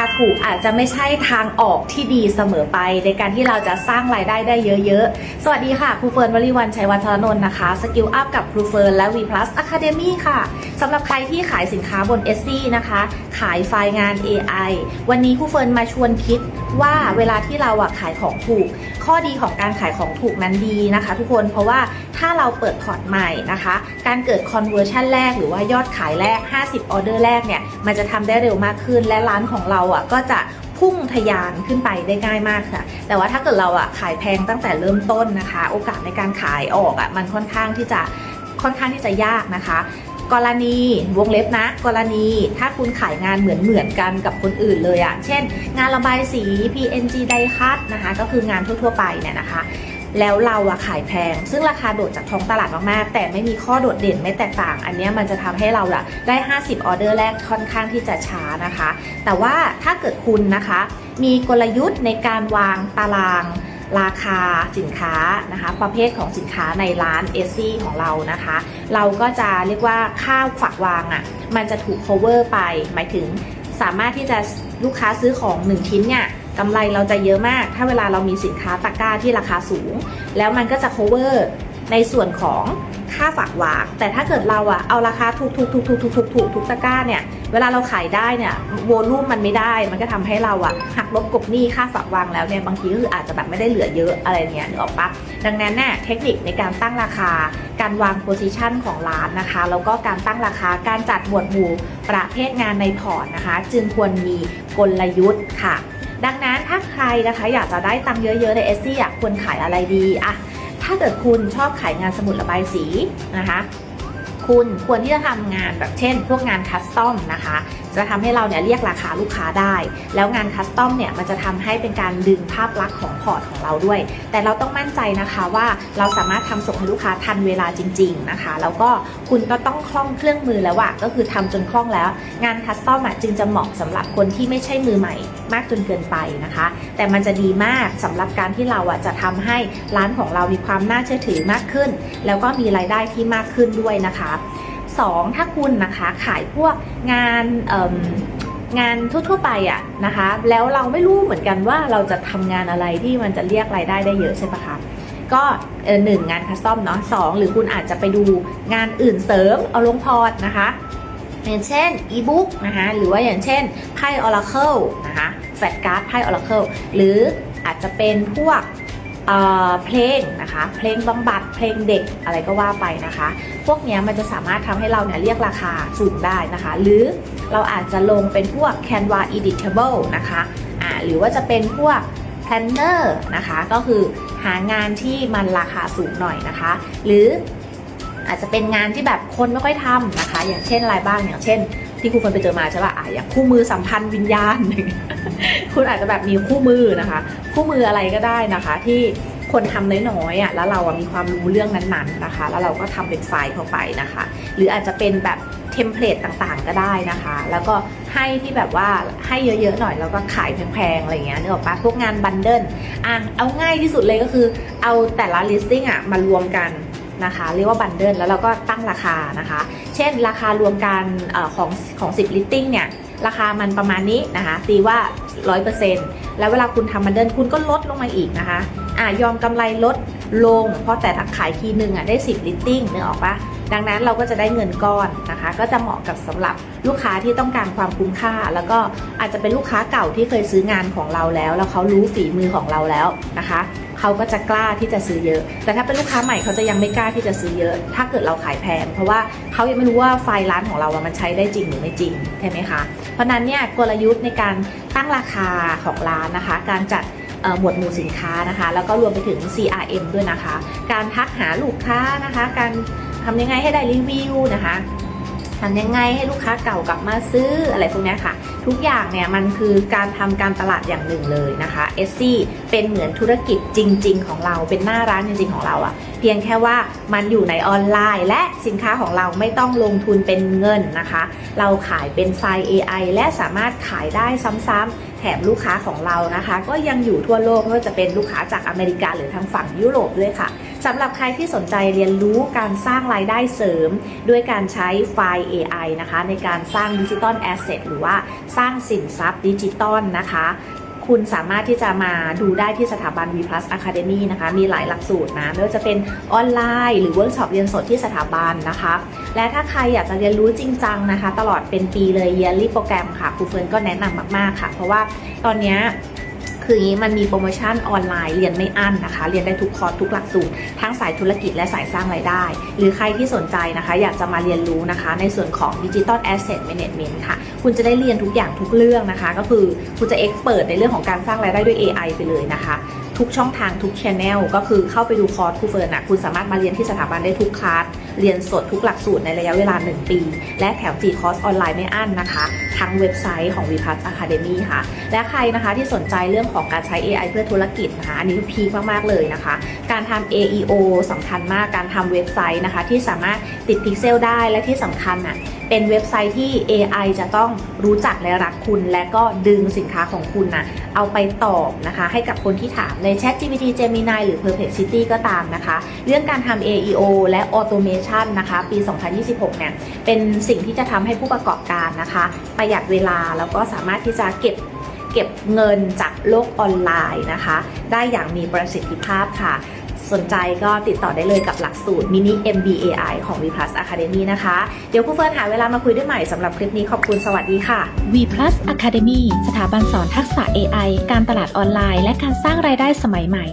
าถูกอาจจะไม่ใช่ทางออกที่ดีเสมอไปในการที่เราจะสร้างรายได้ได้เยอะๆ สวัสดีค่ะครูเฟิร์นวลีวันชัยวัฒนนท์นะคะสกิลอัพกับครูเฟิร์นและ V Plus Academy ค่ะสำหรับใครที่ขายสินค้าบน s อนะคะ ขายไฟล์งาน AI วันนี้ครูเฟิร์นมาชวนคิดว่าเวลาที่เราอะขายของถูก ข้อดีของการขายของถูกนั้นดีนะคะ ทุกคนเพราะว่า ถ้าเราเปิดพอร์ตใหม่นะคะ การเกิด conversion แรกหรือว่ายอดขายแรก 50 ออเดอร์แรกเนี่ย มันจะทำได้เร็วมากขึ้น และร้านของเราอะก็จะพุ่งทะยานขึ้นไปได้ง่ายมากค่ะ แต่ว่าถ้าเกิดเราอะขายแพงตั้งแต่เริ่มต้นนะคะ โอกาสในการขายออกอะมันค่อนข้างที่จะค่อนข้างที่จะยากนะคะกรณีวงเล็บนะ กรณีถ้าคุณขายงานเหมือนเหมือนกันกับคนอื่นเลยอะเช่น งานระบายสี PNG ไดคัตนะคะ ก็คืองานทั่วๆไปเนี่ยนะคะ แล้วเราอะขายแพง ซึ่งราคาโดดจากท้องตลาดมากๆ แต่ไม่มีข้อโดดเด่นไม่แตกต่าง อันเนี้ยมันจะทำให้เราอะได้ 50 ออเดอร์แรกค่อนข้างที่จะช้านะคะ แต่ว่าถ้าเกิดคุณนะคะ มีกลยุทธ์ในการวางตารางราคาสินค้านะคะ ประเภทของสินค้าในร้านเอซี่ของเรานะคะ เราก็จะเรียกว่าค่าฝากวางอะ่ะมันจะถูก cover ไป หมายถึงสามารถที่จะลูกค้าซื้อของ 1 ชิ้นเนี่ย กำไรเราจะเยอะมาก ถ้าเวลาเรามีสินค้าตะกร้าที่ราคาสูง แล้วมันก็จะ cover ในส่วนของค่าฝากวาง แต่ถ้าเกิดเราอะเอาราคาถูกถูกถูกถูกถูกถูกถูกทุกตะกร้าเนี่ย เวลาเราขายได้เนี่ยโวลูมมันไม่ได้ มันก็ทำให้เราอะหักลบกบหนี้ค่าฝากวางแล้วเนี่ยบางทีก็คืออาจจะแบบไม่ได้เหลือเยอะอะไรเงี้ยนึกออกปะดังนั้นเนี่ยเทคนิคในการตั้งราคา การวางโพซิชันของร้านนะคะ แล้วก็การตั้งราคา การจัดหมวดหมู่ประเภทงานในพอร์ตนะคะ จึงควรมีกลยุทธ์ค่ะ ดังนั้นถ้าใครนะคะอยากจะได้ตังค์เยอะๆในเอสซี่อยากควรขายอะไรดีอะถ้าเกิดคุณชอบขายงานสมุดระบายสีนะคะ คุณควรที่จะทำงานแบบเช่น พวกงานคัสตอมนะคะจะทำให้เราเนี่ยเรียกราคาลูกค้าได้ แล้วงานคัสตอมเนี่ยมันจะทำให้เป็นการดึงภาพลักษณ์ของพอร์ตของเราด้วย แต่เราต้องมั่นใจนะคะว่าเราสามารถทำส่งให้ลูกค้าทันเวลาจริง ๆนะคะ แล้วก็คุณก็ต้องคล่องเครื่องมือแล้วอะก็คือทำจนคล่องแล้ว งานคัสตอมอะจึงจะเหมาะสำหรับคนที่ไม่ใช่มือใหม่ มากจนเกินไปนะคะ แต่มันจะดีมากสำหรับการที่เราอะจะทำให้ร้านของเรามีความน่าเชื่อถือมากขึ้น แล้วก็มีรายได้ที่มากขึ้นด้วยนะคะ 2 ถ้าคุณนะคะขายพวกงานงานทั่วๆไปอะนะคะ แล้วเราไม่รู้เหมือนกันว่าเราจะทำงานอะไรที่มันจะเรียกรายได้ได้เยอะใช่ปะคะก็เออหนึ่งงานคัสตอมเนาะสองหรือคุณอาจจะไปดูงานอื่นเสริมเอาลงพอร์ตนะคะอย่างเช่นอีบุ๊กนะคะหรือว่าอย่างเช่นไพ่ Oracle นะคะแฟลชการ์ดไพ่ Oracle หรืออาจจะเป็นพวก เเพลงนะคะ เพลงบำบัดเพลงเด็กอะไรก็ว่าไปนะคะ พวกนี้มันจะสามารถทำให้เราเนี่ยเรียกราคาสูงได้นะคะ หรือเราอาจจะลงเป็นพวก Canva Editable นะคะอ่าหรือว่าจะเป็นพวก Planner นะคะ ก็คือหางานที่มันราคาสูงหน่อยนะคะ หรืออาจจะเป็นงานที่แบบคนไม่ค่อยทำนะคะ อย่างเช่นอะไรบ้างอย่างเช่น ที่ครูเฟิร์นไปเจอมาใช่ป่ะอะอย่างคู่มือสัมพันธ์วิญญาณ คุณอาจจะแบบมีคู่มือนะคะ คู่มืออะไรก็ได้นะคะ ที่คนทำน้อยๆอะแล้วเราอะมีความรู้เรื่องนั้นๆนะคะ แล้วเราก็ทำเป็นไฟล์เข้าไปนะคะ หรืออาจจะเป็นแบบเทมเพลตต่างๆก็ได้นะคะ แล้วก็ให้ที่แบบว่าให้เยอะๆหน่อยแล้วก็ขายแพงๆอะไรเงี้ยนึกออกปะพวกงานบันเดิลอะเอาง่ายที่สุดเลยก็คือ เอาแต่ละ listing อะมารวมกัน นะคะ เรียกว่าบันเดิลแล้วเราก็ตั้งราคานะคะ เช่นราคารวมกันของของ 10 ลิตติ้งเนี่ยราคามันประมาณนี้นะคะ ตีว่า 100%แล้วเวลาคุณทำบันเดิลคุณก็ลดลงมาอีกนะคะอะยอมกำไรลดลง เพราะแต่ถ้าขายทีหนึ่งอะได้ 10 ลิตติ้งนึกออกปะ ดังนั้นเราก็จะได้เงินก้อนนะคะ ก็จะเหมาะกับสำหรับลูกค้าที่ต้องการความคุ้มค่า แล้วก็อาจจะเป็นลูกค้าเก่าที่เคยซื้องานของเราแล้ว แล้วเขารู้ฝีมือของเราแล้วนะคะเขาก็จะกล้าที่จะซื้อเยอะ แต่ถ้าเป็นลูกค้าใหม่เขาจะยังไม่กล้าที่จะซื้อเยอะ ถ้าเกิดเราขายแพง เพราะว่าเขายังไม่รู้ว่าไฟล์ร้านของเราอะมันใช้ได้จริงหรือไม่จริงใช่ไหมคะ เพราะนั้นเนี่ยกลยุทธ์ในการตั้งราคาของร้านนะคะ การจัดหมวดหมู่สินค้านะคะ แล้วก็รวมไปถึง CRM ด้วยนะคะ การทักหาลูกค้านะคะ การ ทำยังไงให้ได้รีวิวนะคะทำยังไงให้ลูกค้าเก่ากลับมาซื้ออะไรพวกนี้ค่ะ ทุกอย่างเนี่ยมันคือการทำการตลาดอย่างหนึ่งเลยนะคะเอสซี่เป็นเหมือนธุรกิจจริง ๆ ของเราเป็นหน้าร้านจริงๆของเราอะเพียงแค่ว่ามันอยู่ในออนไลน์ และสินค้าของเราไม่ต้องลงทุนเป็นเงินนะคะ เราขายเป็นไฟล์ AI และสามารถขายได้ซ้ำๆ แถมลูกค้าของเรานะคะ ก็ยังอยู่ทั่วโลกไม่ว่าจะเป็นลูกค้าจากอเมริกาหรือทางฝั่งยุโรปด้วยค่ะสำหรับใครที่สนใจเรียนรู้การสร้างรายได้เสริม ด้วยการใช้ไฟล์ AI นะคะ ในการสร้างดิจิตอลแอสเซทหรือว่าสร้างสินทรัพย์ดิจิตอลนะคะ คุณสามารถที่จะมาดูได้ที่สถาบัน V Plus Academy นะคะ มีหลายหลักสูตรนะไม่ว่าจะเป็นออนไลน์ หรือเวิร์กช็อปเรียนสดที่สถาบันนะคะ และถ้าใครอยากจะเรียนรู้จริงจังนะคะ ตลอดเป็นปีเลย yearly โปรแกรมค่ะครูเฟิร์นก็แนะนำมาก ๆ ค่ะ เพราะว่าตอนนี้ คืออย่างนี้มันมีโปรโมชั่นออนไลน์เรียนไม่อั้นนะคะ เรียนได้ทุกคอร์สทุกหลักสูตรทั้งสายธุรกิจและสายสร้างรายได้ หรือใครที่สนใจนะคะ อยากจะมาเรียนรู้นะคะ ในส่วนของดิจิตอลแอสเซทแมネจเมนต์ค่ะ คุณจะได้เรียนทุกอย่างทุกเรื่องนะคะ ก็คือคุณจะเอ็กซ์เพรสในเรื่องของการสร้างรายได้ด้วย AI ไปเลยนะคะ ทุกช่องทางทุกช anel ก็คือเข้าไปดูคอร์สครูเฟิร์นอะคุณสามารถมาเรียนที่สถาบันได้ทุกคลาสเรียนสดทุกหลักสูตรในระยะเวลา 1 ปี และแถมฟรีคอร์สออนไลน์ไม่อั้นนะคะ ทั้งเว็บไซต์ของ v p a s Academy ค่ะ และใครนะคะที่สนใจเรื่องของการใช้ AI เพื่อธุรกิจนะคะอันนี้พีคมาก ๆ เลยนะคะ การทำ AEO สำคัญมากการทำเว็บไซต์นะคะ ที่สามารถติดพิกเซลได้และที่สำคัญอะ เป็นเว็บไซต์ที่ AI จะต้องรู้จักและรักคุณ และก็ดึงสินค้าของคุณนะเอาไปตอบนะคะ ให้กับคนที่ถามใน Chat GPT Gemini หรือ Perplexity ก็ตามนะคะ เรื่องการทำ AEO และ Automation นะคะ ปี 2026 เนี่ย เป็นสิ่งที่จะทำให้ผู้ประกอบการนะคะ ประหยัดเวลาแล้วก็สามารถที่จะเก็บเก็บเงินจากโลกออนไลน์นะคะ ได้อย่างมีประสิทธิภาพค่ะ สนใจก็ติดต่อได้เลยกับหลักสูตร Mini MBAI ของ V Plus Academy นะคะ เดี๋ยวครูเฟิร์นหาเวลามาคุยด้วยใหม่สำหรับคลิปนี้ขอบคุณสวัสดีค่ะ V Plus Academy สถาบันสอนทักษะ AI การตลาดออนไลน์ และการสร้างรายได้สมัยใหม่